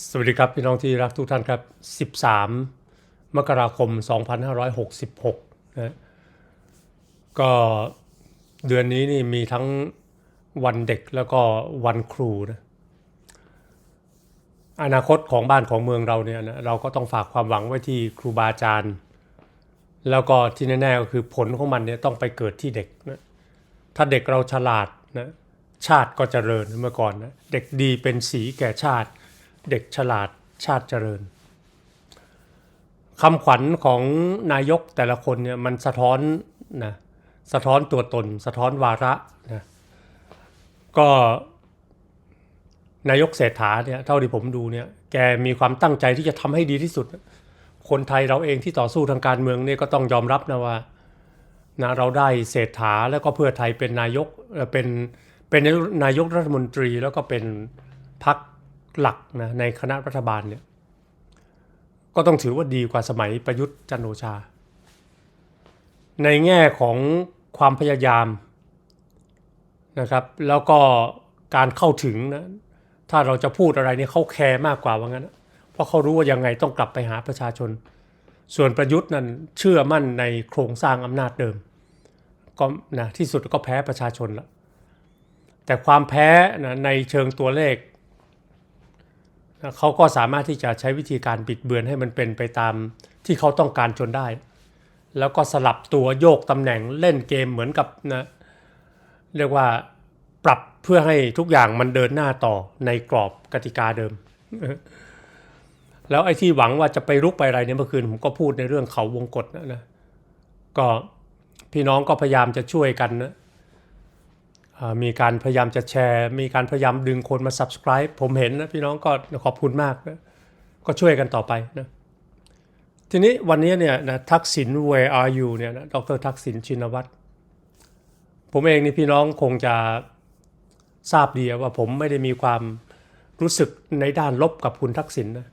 สวัสดีครับ พี่น้องที่รักทุกท่านครับ 13 มกราคม 2566 นะก็เดือนนี้นี่มีทั้งวันเด็กแล้วก็วันครูนะอนาคตของบ้านของเมืองเราเนี่ยนะเราก็ต้องฝากความหวังไว้ที่ครูบาอาจารย์ แล้วก็ที่แน่ๆก็คือผลของมันเนี่ยต้องไปเกิดที่เด็กนะถ้าเด็กเราฉลาดนะชาติก็จเจริญเมื่อก่อนนะเด็กดีเป็นสีแก่ชาติ เด็กฉลาดชาติเจริญคำขวัญของนายกแต่ละคนเนี่ยมันสะท้อนนะสะท้อนตัวตน สะท้อนวาระนะก็นายกเศรษฐาเนี่ยเท่าที่ผมดูเนี่ยแกมีความตั้งใจที่จะทำให้ดีที่สุด คนไทยเราเองที่ต่อสู้ทางการเมืองเนี่ยก็ต้องยอมรับนะว่านะเราได้เศรษฐาแล้วก็เพื่อไทยเป็นนายกเป็นเป็นนายกรัฐมนตรีแล้วก็เป็นพรรค หลักนะในคณะรัฐบาลเนี่ยก็ต้องถือว่าดีกว่าสมัยประยุทธ์จันโอชา ในแง่ของความพยายามนะครับแล้วก็การเข้าถึงนะถ้าเราจะพูดอะไรเนี่ยเขาแคร์มากกว่าว่างั้น เพราะเขารู้ว่ายังไงต้องกลับไปหาประชาชน ส่วนประยุทธ์นั้นเชื่อมั่นในโครงสร้างอำนาจเดิมก็นะที่สุดก็แพ้ประชาชนละแต่ความแพ้นะในเชิงตัวเลข เขาก็สามารถที่จะใช้วิธีการบิดเบือนให้มันเป็นไปตามที่เขาต้องการจนได้ แล้วก็สลับตัวโยกตำแหน่งเล่นเกมเหมือนกับนะเรียกว่าปรับเพื่อให้ทุกอย่างมันเดินหน้าต่อในกรอบกติกาเดิม แล้วไอ้ที่หวังว่าจะไปรุกไปอะไรเนี่ยเมื่อคืนผมก็พูดในเรื่องเขาวงกฏนะนะก็พี่น้องก็พยายามจะช่วยกันนะ มีการพยายามจะแชร์ มีการพยายามดึงคนมา subscribe ผมเห็นนะพี่น้องก็ขอบคุณมากนะก็ช่วยกันต่อไปนะทีนี้วันนี้เนี่ยนะทักษิณ where are you เนี่ยนะดรทักษิณชินวัตรผมเองนี่พี่น้องคงจะทราบดีว่าผมไม่ได้มีความรู้สึกในด้านลบกับคุณทักษิณนะ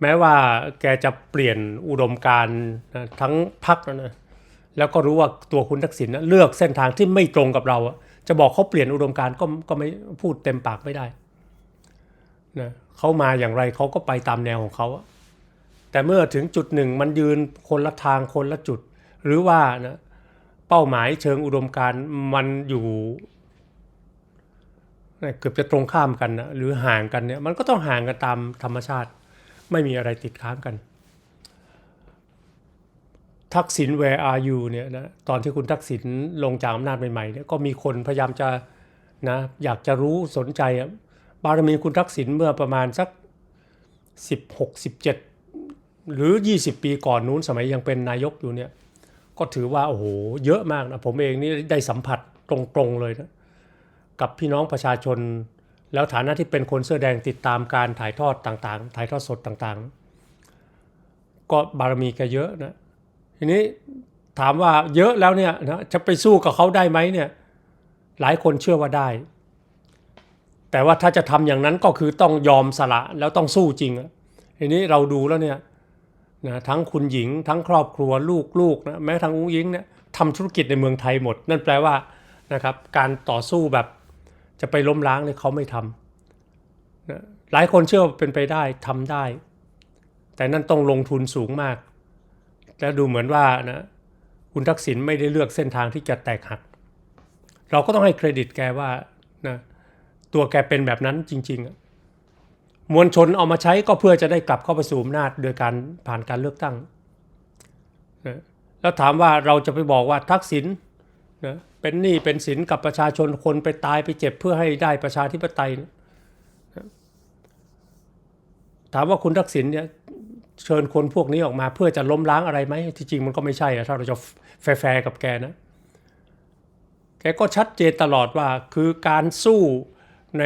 แม้ว่าแกจะเปลี่ยนอุดมการนะทั้งพักนะนะแล้วก็รู้ว่าตัวคุณทักษิณนะเลือกเส้นทางที่ไม่ตรงกับเราอะ จะบอกเขาเปลี่ยนอุดมการณ์ก็ก็ไม่พูดเต็มปากไม่ได้นะเขามาอย่างไรเขาก็ไปตามแนวของเขาแต่เมื่อถึงจุดหนึ่งมันยืนคนละทางคนละจุด หรือว่านะเป้าหมายเชิงอุดมการณ์มันอยู่เกือบจะตรงข้ามกันนะหรือห่างกันเนี่ยมันก็ต้องห่างกันตามธรรมชาติ ไม่มีอะไรติดค้างกัน ทักษิณ where are you เนี่ยนะตอนที่คุณทักษิณลงจากอำนาจใหม่ๆเนี่ยก็มีคนพยายามจะนะอยากจะรู้สนใจบารมีคุณทักษิณเมื่อประมาณสัก 16 17 หรือ 20 ปีก่อนนู้นสมัยยังเป็นนายกอยู่เนี่ยก็ถือว่าโอ้โหเยอะมากนะผมเองนี่ได้สัมผัสตรงๆเลยนะกับพี่น้องประชาชน แล้วฐานะที่เป็นคนเสื้อแดงติดตามการถ่ายทอดต่างๆ ถ่ายทอดสดต่างๆ ก็บารมีแกเยอะนะ ทีนี้ถามว่าเยอะแล้วเนี่ยนะจะไปสู้กับเขาได้ไหมเนี่ยหลายคนเชื่อว่าได้ แต่ว่าถ้าจะทำอย่างนั้นก็คือต้องยอมสละแล้วต้องสู้จริงอะทีนี้เราดูแล้วเนี่ยนะทั้งคุณหญิงทั้งครอบครัวลูกๆนะแม้ทั้งอุ้งยิงเนี่ยทำธุรกิจในเมืองไทยหมด นั่นแปลว่านะครับการต่อสู้แบบจะไปล้มล้างเนี่ยเขาไม่ทำนะหลายคนเชื่อว่าเป็นไปได้ทำได้ แต่นั่นต้องลงทุนสูงมาก แล้วดูเหมือนว่านะคุณทักษิณไม่ได้เลือกเส้นทางที่จะแตกหัก เราก็ต้องให้เครดิตแกว่านะตัวแกเป็นแบบนั้นจริง ๆ มวลชนเอามาใช้ก็เพื่อจะได้กลับเข้าไปสู่อำนาจโดยการผ่านการเลือกตั้งนะแล้วถามว่าเราจะไปบอกว่าทักษิณนะเป็นหนี้เป็นสินกับประชาชนคนไปตายไปเจ็บเพื่อให้ได้ประชาธิปไตยนะถามว่าคุณทักษิณเนี่ย เชิญคนพวกนี้ออกมาเพื่อจะล้มล้างอะไรไหมที่จริงมันก็ไม่ใช่อะถ้าเราจะแฟร์กับแกนะแกก็ชัดเจนตลอดว่าคือการสู้ใน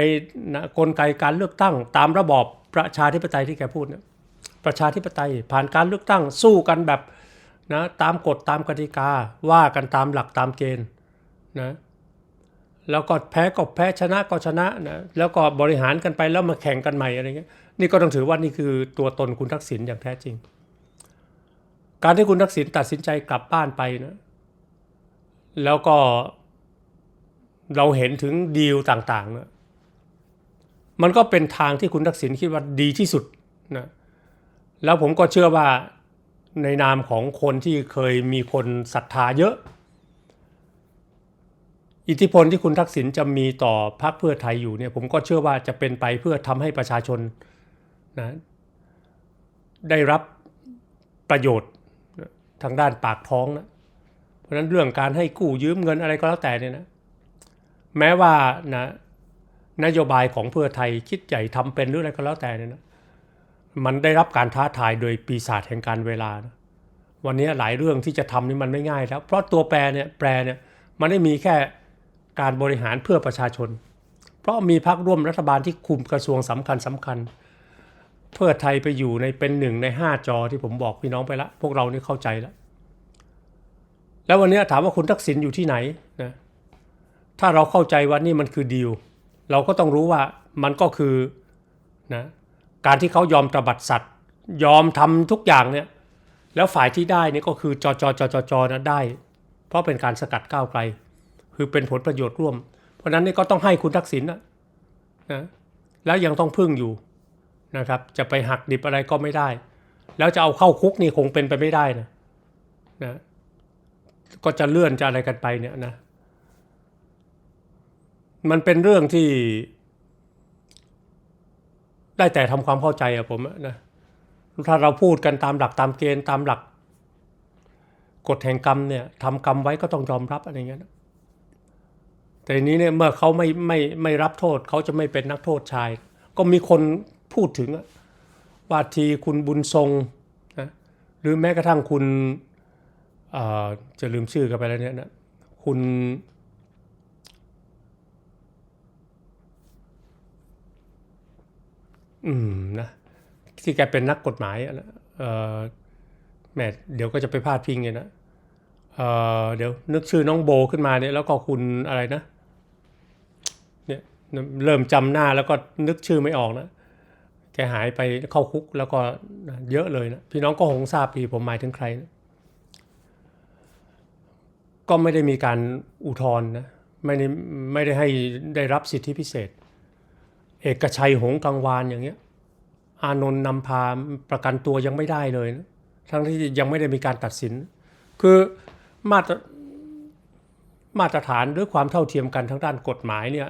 นะกลไกการเลือกตั้ง ตามระบอบประชาธิปไตยที่แกพูดนะประชาธิปไตยผ่านการเลือกตั้งสู้กันแบบนะตามกฎตามกติกาว่ากันตามหลักตามเกณฑ์นะแล้วก็แพ้ก็แพ้ชนะก็ชนะนะแล้วก็บริหารกันไปแล้วมาแข่งกันใหม่อะไรเงี้ย นี่ก็ต้องถือว่านี่คือตัวตนคุณทักษิณอย่างแท้จริง การที่คุณทักษิณตัดสินใจกลับบ้านไปนะ แล้วก็เราเห็นถึงดีลต่างๆนะมันก็เป็นทางที่คุณทักษิณคิดว่าดีที่สุดนะแล้วผมก็เชื่อว่าในนามของคนที่เคยมีคนศรัทธาเยอะ อิทธิพลที่คุณทักษิณจะมีต่อพรรคเพื่อไทยอยู่เนี่ยผมก็เชื่อว่าจะเป็นไปเพื่อทำให้ประชาชน นะได้รับประโยชน์ทางด้านปากท้องนะเพราะฉะนั้นเรื่องการให้กู้ยืมเงินอะไรก็แล้วแต่เนี่ยนะแม้ว่านะนโยบายของเพื่อไทยคิดใหญ่ทำเป็นหรืออะไรก็แล้วแต่เนี่ยนะมันได้รับการท้าทายโดยปีศาจแห่งการเวลานะวันนี้หลายเรื่องที่จะทำนี่มันไม่ง่ายแล้ว เพราะตัวแปรเนี่ยแปรเนี่ยมันไม่มีแค่การบริหารเพื่อประชาชน เพราะมีพรรคร่วมรัฐบาลที่คุมกระทรวงสำคัญสำคัญ เพื่อไทยไปอยู่ในเป็นหนึ่งในห้าจอที่ผมบอกพี่น้องไปละ พวกเรานี่เข้าใจแล้ว แล้ววันนี้ถามว่าคุณทักษิณอยู่ที่ไหนนะถ้าเราเข้าใจว่านี่มันคือดีลเราก็ต้องรู้ว่ามันก็คือนะการที่เขายอมตระบัดสัตว์ ยอมทำทุกอย่างเนี่ยแล้วฝ่ายที่ได้นี่ก็คือจอจอจอจอจอนะได้ เพราะเป็นการสกัดก้าวไกล คือเป็นผลประโยชน์ร่วม เพราะฉะนั้นนี่ก็ต้องให้คุณทักษิณนะนะแล้วยังต้องพึ่งอยู่ นะครับ จะไปหักดิบอะไรก็ไม่ได้ แล้วจะเอาเข้าคุกนี่คงเป็นไปไม่ได้นะนะก็จะเลื่อนจะอะไรกันไปเนี่ยนะ มันเป็นเรื่องที่ ได้แต่ทำความเข้าใจอะผมนะถ้าเราพูดกันตามหลักตามเกณฑ์ตามหลักกฎแห่งกรรมเนี่ยทำกรรมไว้ก็ต้องยอมรับอะไรเงี้ยนะแต่นี้เนี่ยเมื่อเขาไม่ไม่ไม่รับโทษเขาจะไม่เป็นนักโทษชาย ก็มีคน พูดถึงอะว่าทีคุณบุญทรงนะหรือแม้กระทั่งคุณจะลืมชื่อกันไปแล้วเนี่ยนะคุณอืมนะที่แกเป็นนักกฎหมายอะนะเอ่อแหมเดี๋ยวก็จะไปพาดพิงเนี่ยนะเเดี๋ยวนึกชื่อน้องโบขึ้นมาเนี่ยแล้วก็คุณอะไรนะเนี่ยเริ่มจำหน้าแล้วก็นึกชื่อไม่ออกนะ แกหายไปเข้าคุกแล้วก็เยอะเลยนะพี่น้องก็คงทราบดีผมหมายถึงใครนะก็ไม่ได้มีการอุทธรณ์นะไม่ได้ไม่ได้ให้ได้รับสิทธิพิเศษ เอกชัยหงส์กังวานอย่างเงี้ย อานนท์นำพาประกันตัวยังไม่ได้เลยนะทั้งที่ยังไม่ได้มีการตัดสิน คือมาตรมาตรฐานด้วยความเท่าเทียมกันทั้งด้านกฎหมายเนี่ย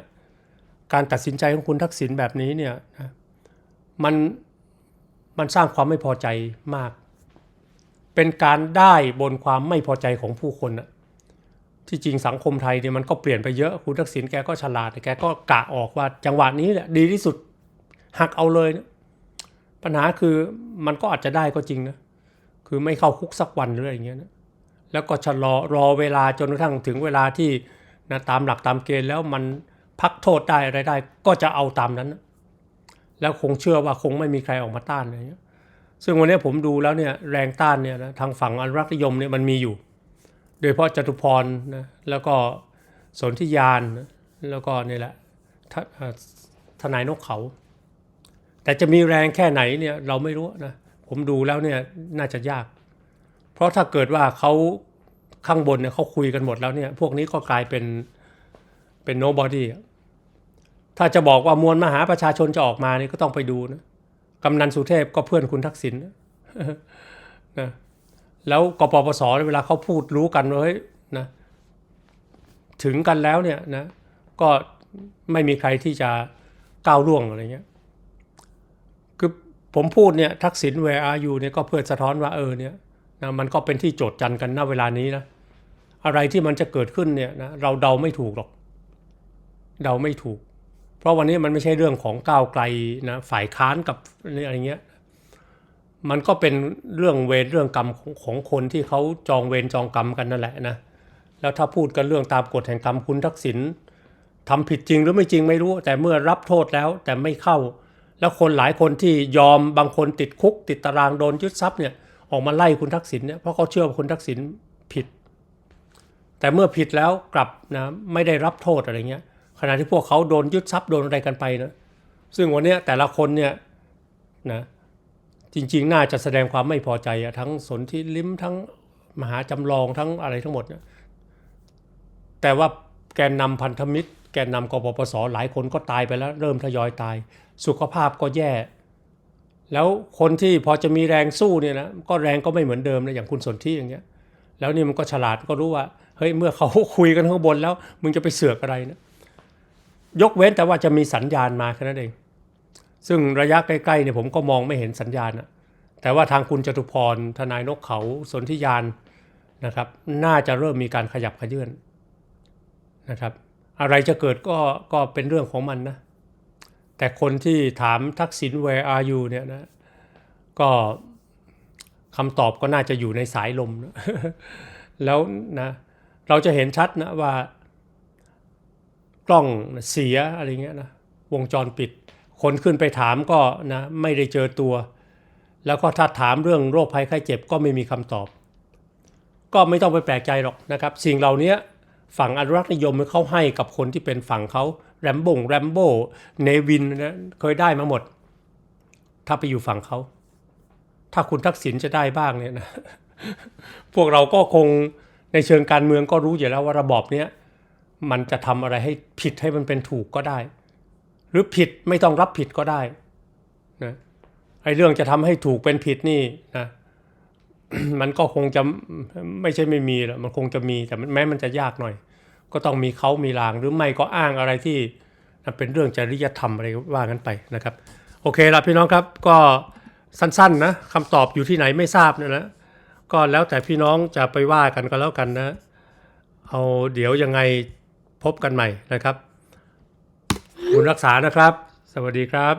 การตัดสินใจของคุณทักษิณแบบนี้เนี่ยนะ มันมันสร้างความไม่พอใจมาก เป็นการได้บนความไม่พอใจของผู้คนนะที่จริงสังคมไทยเนี่ยมันก็เปลี่ยนไปเยอะคุณทักษิณแกก็ฉลาดแกก็กะออกว่าจังหวะนี้แหละดีที่สุดหักเอาเลยนะปัญหาคือมันก็อาจจะได้ก็จริงนะคือไม่เข้าคุกสักวันหรืออะไรอย่างเงี้ยนะแล้วก็ชะลอรอเวลาจนกระทั่งถึงเวลาที่นะตามหลักตามเกณฑ์แล้วมันพักโทษได้อะไรได้ ก็จะเอาตามนั้นนะ แล้วคงเชื่อว่าคงไม่มีใครออกมาต้านอะไรเงี้ยซึ่งวันนี้ผมดูแล้วเนี่ยแรงต้านเนี่ยนะทางฝั่งอนุรักษ์นิยมเนี่ยมันมีอยู่ โดยเฉพาะจตุพรนะแล้วก็สนธิยานนะแล้วก็นี่แหละททนายนกเขา แต่จะมีแรงแค่ไหนเนี่ยเราไม่รู้นะผมดูแล้วเนี่ยน่าจะยาก เพราะถ้าเกิดว่าเขาข้างบนเนี่ยเขาคุยกันหมดแล้วเนี่ยพวกนี้ก็กลายเป็นเป็น nobody อะ ถ้าจะบอกว่ามวลมหาประชาชนจะออกมานี่ก็ต้องไปดูนะกำนันสุเทพก็เพื่อนคุณทักษิณนะนะแล้วกปปสเวลาเขาพูดรู้กันว่าเฮ้ยนะถึงกันแล้วเนี่ยนะก็ไม่มีใครที่จะก้าวล่วงอะไรเงี้ยคือผมพูดเนี่ยทักษิณ where are you เนี่ยก็เพื่อสะท้อนว่าเออเนี่ยนะมันก็เป็นที่โจทย์จันกันณเวลานี้นะอะไรที่มันจะเกิดขึ้นเนี่ยนะเราเดาไม่ถูกหรอก เดาไม่ถูก เพราะวันนี้มันไม่ใช่เรื่องของก้าวไกลนะฝ่ายค้านกับอะไรเงี้ยมันก็เป็นเรื่องเวรเรื่องกรรมของคนที่เขาจองเวรจองกรรมกันนั่นแหละนะแล้วถ้าพูดกันเรื่องตามกฎแห่งกรรมคุณทักษิณทำผิดจริงหรือไม่จริงไม่รู้ แต่เมื่อรับโทษแล้วแต่ไม่เข้า แล้วคนหลายคนที่ยอมบางคนติดคุก ติดตารางโดนยึดทรัพย์เนี่ยออกมาไล่คุณทักษิณเนี่ยเพราะเขาเชื่อว่าคุณทักษิณผิด แต่เมื่อผิดแล้วกลับนะไม่ได้รับโทษอะไรเงี้ย ณะที่พวกเขาโดนยึดทรัพย์โดนอะไรกันไปนะซึ่งวันนี้แต่ละคนเนี่ยนะจริง ๆ น่าจะแสดงความไม่พอใจอะทั้งสนธิลิ้มทั้งมหาจำลองทั้งอะไรทั้งหมดเนี่ยแต่ว่าแกนนำพันธมิตร แกนนำกปปสหลายคนก็ตายไปแล้ว เริ่มทยอยตาย สุขภาพก็แย่ แล้วคนที่พอจะมีแรงสู้เนี่ยนะก็แรงก็ไม่เหมือนเดิมนะอย่างคุณสนที่อย่างเงี้ยแล้วนี่มันก็ฉลาดก็รู้ว่าเฮ้ยเมื่อเขาคุยกันข้างบนแล้วมึงจะไปเสือกอะไรนะ ยกเว้นแต่ว่าจะมีสัญญาณมาแค่นั้นเอง ซึ่งระยะใกล้ๆเนี่ยผมก็มองไม่เห็นสัญญาณนะแต่ว่าทางคุณจตุพรทนายนกเขาสนธิยานนะครับ น่าจะเริ่มมีการขยับขยื่นนะครับ อะไรจะเกิดก็ก็เป็นเรื่องของมันนะ แต่คนที่ถามทักษิณ where are you เนี่ยนะก็คำตอบก็น่าจะอยู่ในสายลมนะแล้วนะเราจะเห็นชัดนะว่า กล้องเสียอะไรเงี้ยนะวงจรปิด คนขึ้นไปถามก็นะไม่ได้เจอตัว แล้วก็ถ้าถามเรื่องโรคภัยไข้เจ็บก็ไม่มีคำตอบ ก็ไม่ต้องไปแปลกใจหรอกนะครับ สิ่งเหล่านี้ฝั่งอนุรักษ์นิยมเขาให้กับคนที่เป็นฝั่งเขาแรมบงแรมโบ้เนวินนะเคยได้มาหมด ถ้าไปอยู่ฝั่งเขาถ้าคุณทักษิณจะได้บ้างเนี่ยนะพวกเราก็คงในเชิงการเมืองก็รู้อยู่แล้วว่าระบอบเนี้ย มันจะทำอะไรให้ผิดให้มันเป็นถูกก็ได้ หรือผิดไม่ต้องรับผิดก็ได้นะไอ้เรื่องจะทำให้ถูกเป็นผิดนี่นะมันก็คงจะไม่ใช่ไม่มีหรอกมันคงจะมีแต่แม้มันจะยากหน่อย ก็ต้องมีเขามีลางหรือไม่ก็อ้างอะไรที่เป็นเรื่องจริยธรรมอะไรว่ากันไปนะครับ โอเคละพี่น้องครับก็สั้นๆนะคำตอบอยู่ที่ไหนไม่ทราบนะนะก็แล้วแต่พี่น้องจะไปว่ากันก็แล้วกันนะ เอาเดี๋ยวยังไง พบกันใหม่นะครับ คุณรักษานะครับ สวัสดีครับ